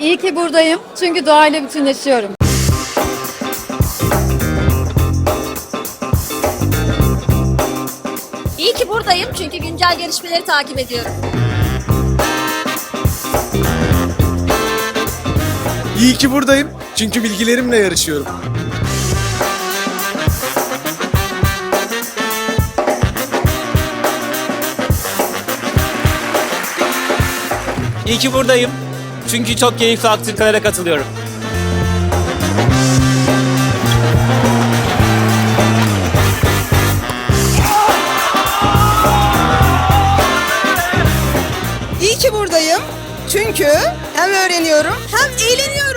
İyi ki buradayım çünkü doğayla bütünleşiyorum. İyi ki buradayım çünkü güncel gelişmeleri takip ediyorum. İyi ki buradayım. Çünkü bilgilerimle yarışıyorum. İyi ki buradayım. Çünkü çok keyifli aktivitelere katılıyorum. İyi ki buradayım. Çünkü hem öğreniyorum hem eğleniyorum.